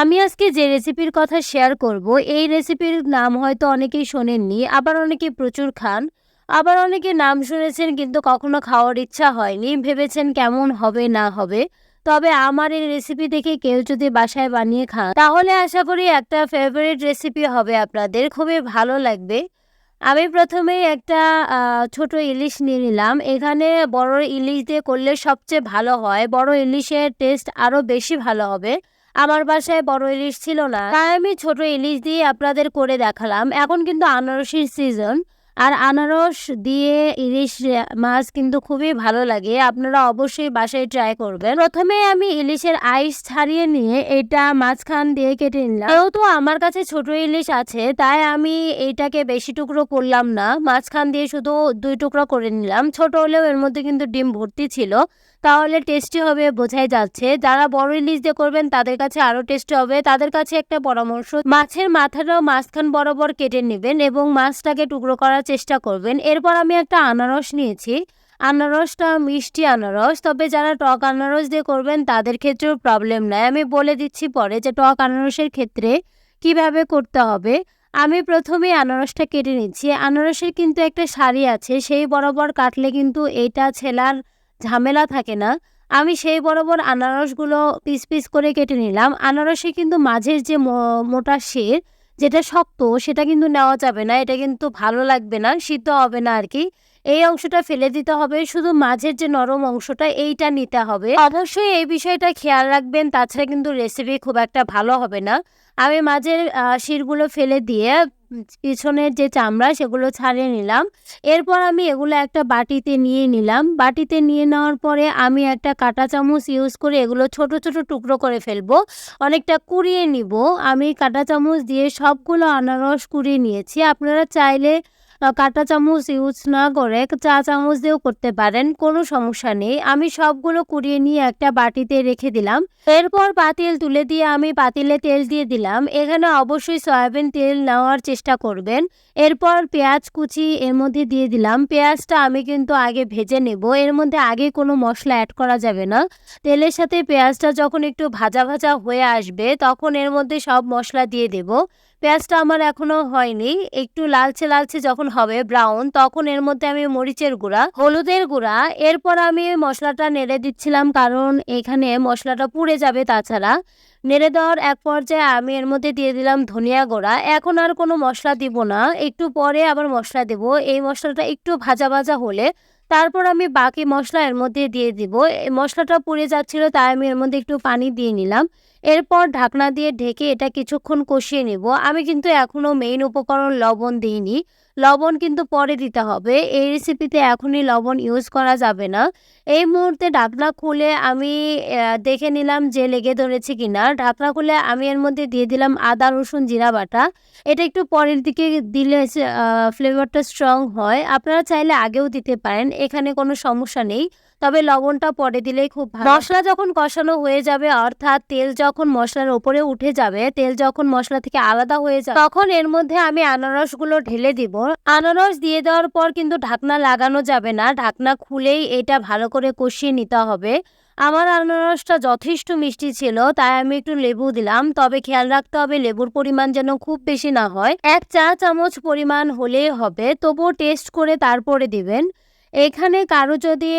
আমি আজকে যে রেসিপির কথা শেয়ার করব, এই রেসিপির নাম হয়তো অনেকেই শোনেননি, আবার অনেকে প্রচুর খান, আবার অনেকে নাম শুনেছেন কিন্তু কখনো খাওয়ার ইচ্ছা হয়নি, ভেবেছেন কেমন হবে না হবে। তবে আমার এই রেসিপি দেখে কেউ যদি বাসায় বানিয়ে খান, তাহলে আশা করি একটা ফেভারিট রেসিপি হবে আপনাদের, খুবই ভালো লাগবে। আমি প্রথমে একটা ছোট ইলিশ নিয়ে নিলাম, এখানে বড় ইলিশ দিয়ে করলে সবচেয়ে ভালো হয়, বড় ইলিশের টেস্ট আরও বেশি ভালো হবে। আমার বাসায় বড় ইলিশ ছিল না। তাই আমি ছোট ইলিশ দিয়ে আপনাদের করে দেখালাম। এখন কিন্তু আনারসির সিজন আর আনারস দিয়ে ইলিশ মাছ কিন্তু খুবই ভালো লাগে, আপনারা অবশ্যই বাসায় ট্রাই করবেন। প্রথমে আমি ইলিশের আইস ছাড়িয়ে নিয়ে এটা মাঝখান দিয়ে কেটে নিলাম। যেহেতু আমার কাছে ছোট ইলিশ আছে, তাই আমি এইটাকে বেশি টুকরো করলাম না। মাঝখান দিয়ে শুধু দুই টুকরো করে নিলাম। ছোট হলেও এর মধ্যে কিন্তু ডিম ভর্তি ছিল। তাহলে টেস্টি হবে বোঝাই যাচ্ছে। যারা বড় ইলিশ দিয়ে করবেন, তাদের কাছে আরও টেস্টি হবে। তাদের কাছে একটা পরামর্শ, মাছের মাথাটাও মাঝখান বরাবর কেটে নেবেন এবং মাছটাকে টুকরো করার চেষ্টা করবেন। এরপর আমি একটা আনারস নিয়েছি। আনারসটা মিষ্টি আনারস, তবে যারা টক আনারস দিয়ে করবেন তাদের ক্ষেত্রেও প্রবলেম নাই। আমি বলে দিচ্ছি পরে যে টক আনারসের ক্ষেত্রে কীভাবে করতে হবে। আমি প্রথমে আনারসটা কেটে নিচ্ছি। আনারসের কিন্তু একটা শাড়ি আছে, সেই বরাবর কাটলে কিন্তু এইটা ছেলার ঝামেলা থাকে না। আমি সেই বরাবর আনারসগুলো পিস পিস করে কেটে নিলাম। আনারসে কিন্তু মাঝের যে মোটা শের যেটা শক্ত সেটা কিন্তু নেওয়া যাবে না, এটা কিন্তু ভালো লাগবে না, সিদ্ধ হবে না আর কি এই অংশটা ফেলে দিতে হবে, শুধু মাঝের যে নরম অংশটা, এইটা নিতে হবে। অবশ্যই এই বিষয়টা খেয়াল রাখবেন, তাছাড়া কিন্তু রেসিপি খুব একটা ভালো হবে না। আমি মাঝের শিরগুলো ফেলে দিয়ে পিছনের যে চামড়া সেগুলো ছাড়িয়ে নিলাম। এরপর আমি এগুলো একটা বাটিতে নিয়ে নিলাম। বাটিতে নিয়ে নেওয়ার পরে আমি একটা কাটা চামচ ইউজ করে এগুলো ছোট ছোট টুকরো করে ফেলব। অনেকটা কুড়িয়ে নিব। আমি কাটা চামচ দিয়ে সবগুলো আনারস কুড়িয়ে নিয়েছি। আপনারা চাইলে কাঁটা চামচ ইউজ না করে চা চামচ দিয়েও করতে পারেন, কোনো সমস্যা নেই। আমি সবগুলো কুড়িয়ে নিয়ে একটা বাটিতে রেখে দিলাম। এরপর পাতিল তুলে দিয়ে আমি পাতিলে তেল দিয়ে দিলাম। এখানে অবশ্যই সয়াবিন তেল নেওয়ার চেষ্টা করবেন। এরপর পেঁয়াজ কুচি এর মধ্যে দিয়ে দিলাম। পেঁয়াজটা আমি কিন্তু আগে ভেজে নেব। এর মধ্যে আগে কোনো মশলা অ্যাড করা যাবে না। তেলের সাথে পেঁয়াজটা যখন একটু ভাজা ভাজা হয়ে আসবে, তখন এর মধ্যে সব মশলা দিয়ে দেব। পেঁয়াজটা আমার এখনও হয়নি। একটু লালচে লালচে যখন হবে ব্রাউন তখন এর মধ্যে আমি মরিচের গুঁড়া, হলুদের গুঁড়া, এরপর আমি মশলাটা নেড়ে দিচ্ছিলাম কারণ এখানে মশলাটা পুড়ে যাবে তাছাড়া। নেড়ে দেওয়ার এক পর্যায়ে আমি এর মধ্যে দিয়ে দিলাম ধনিয়া গুঁড়া। এখন আর কোনো মশলা দিব না। একটু পরে আবার মশলা দেব। এই মশলাটা একটু ভাজা ভাজা হলে তারপর আমি বাকি মশলা এর মধ্যে দিয়ে দিব। মশলাটা পুড়ে যাচ্ছিল তাই আমি এর মধ্যে একটু পানি দিয়ে নিলাম। এরপর ঢাকনা দিয়ে ঢেকে এটা কিছুক্ষণ কষিয়ে নেব। আমি কিন্তু এখনও মেইন উপকরণ লবণ দিইনি। লবণ কিন্তু পরে দিতে হবে। এই রেসিপিতে এখনই লবণ ইউজ করা যাবে না। এই মুহূর্তে ঢাকনা খুলে আমি দেখে নিলাম যে লেগে ধরেছে কিনা। ঢাকনা খুলে আমি এর মধ্যে দিয়ে দিলাম আদা, রসুন, জিরা বাটা। এটা একটু পরের দিকে দিলে ফ্লেভারটা স্ট্রং হয়। আপনারা চাইলে আগেও দিতে পারেন, এখানে কোনো সমস্যা নেই। তবে লবণটা পরে দিলেই খুব ভালো। মশলা যখন কষানো হয়ে যাবে, অর্থাৎ তেল যখন মশলার উপরে উঠে যাবে, তেল যখন মশলা থেকে আলাদা হয়ে যাবে, তখন এর মধ্যে আমি আনারসগুলো ঢেলে দিব। আনারস দিয়ে দেওয়ার পর কিন্তু ঢাকনা লাগানো যাবে না। ঢাকনা খুলেই এটা ভালো করে কষিয়ে নিতে হবে। আমার আনারসটা যথেষ্ট মিষ্টি ছিল, তাই আমি একটু লেবু দিলাম। তবে খেয়াল রাখতে হবে লেবুর পরিমাণ যেন খুব বেশি না হয়। এক চা চামচ পরিমাণ হলেই হবে, তবুও টেস্ট করে তারপরে দিবেন। এখানে কারও যদি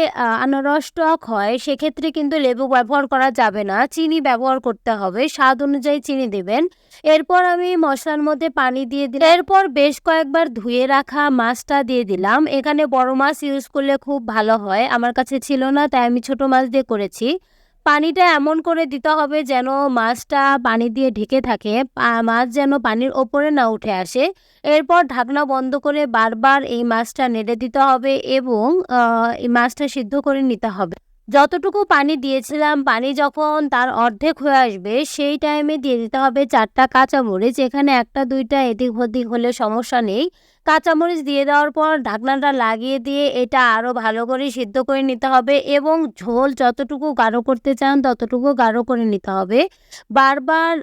আনারস টক হয়, সেক্ষেত্রে কিন্তু লেবু ব্যবহার করা যাবে না। চিনি ব্যবহার করতে হবে। স্বাদ অনুযায়ী চিনি দেবেন। এরপর আমি মশলার মধ্যে পানি দিয়ে দিলাম। এরপর বেশ কয়েকবার ধুয়ে রাখা মাছটা দিয়ে দিলাম। এখানে বড় মাছ ইউজ করলে খুব ভালো হয়। আমার কাছে ছিল না, তাই আমি ছোট মাছ দিয়ে করেছি। পানিটা এমন করে দিতে হবে যেন মাছটা পানি দিয়ে ঢেকে থাকে। মাছ যেন পানির ওপরে না উঠে আসে। এরপর ঢাকনা বন্ধ করে বারবার এই মাছটা নেড়ে দিতে হবে এবং এই মাছটা সিদ্ধ করে নিতে হবে। যতটুকু পানি দিয়েছিলাম, পানি যখন তার অর্ধেক হয়ে আসবে, সেই টাইমে দিয়ে দিতে হবে চারটা কাঁচামরিচ। এখানে একটা, দুইটা এদিক ওদিক হলে সমস্যা নেই। কাঁচামরিচ দিয়ে দেওয়ার পর ঢাকনাটা লাগিয়ে দিয়ে এটা আরও ভালো করে সিদ্ধ করে নিতে হবে এবং ঝোল যতটুকু গাঢ় করতে চান ততটুকু গাঢ় করে নিতে হবে। বারবার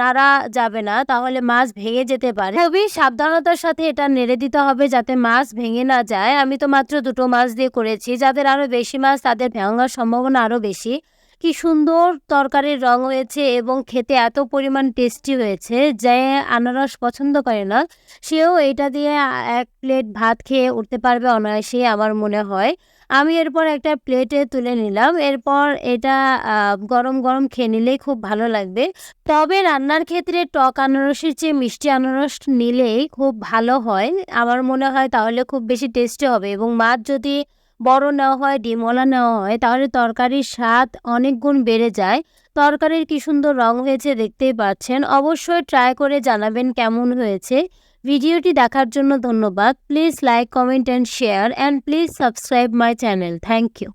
নাড়া যাবে না, তাহলে মাছ ভেঙে যেতে পারে। খুবই সাবধানতার সাথে এটা নেড়ে দিতে হবে যাতে মাছ ভেঙে না যায়। আমি তো মাত্র দুটো মাছ দিয়ে করেছি। যাদের আরও বেশি মাছ তাদের ভাঙার সম্ভাবনা আরও বেশি। কি সুন্দর তরকারির রং হয়েছে এবং খেতে এত পরিমাণ টেস্টি হয়েছে যে আনারস পছন্দ করে না। সেও এটা দিয়ে এক প্লেট ভাত খেয়ে উঠতে পারবে অনায়াসে আমার মনে হয়। আমি এরপর একটা প্লেটে তুলে নিলাম। এরপর এটা গরম গরম খেয়ে নিলেই খুব ভালো লাগবে। তবে রান্নার ক্ষেত্রে টক আনারসের চেয়ে মিষ্টি আনারস নিলেই খুব ভালো হয়। আমার মনে হয় তাহলে খুব বেশি টেস্টি হবে এবং মাছ যদি বড় নেওয়া হয় ডিমলা নেওয়া হয়, তাহলে তরকারির স্বাদ অনেক গুণ বেড়ে যায়। তরকারির কি সুন্দর রং হয়েছে দেখতেই পাচ্ছেন। অবশ্যই ট্রাই করে জানাবেন কেমন হয়েছে। ভিডিওটি দেখার জন্য ধন্যবাদ। Please like comment and share and please subscribe my channel thank you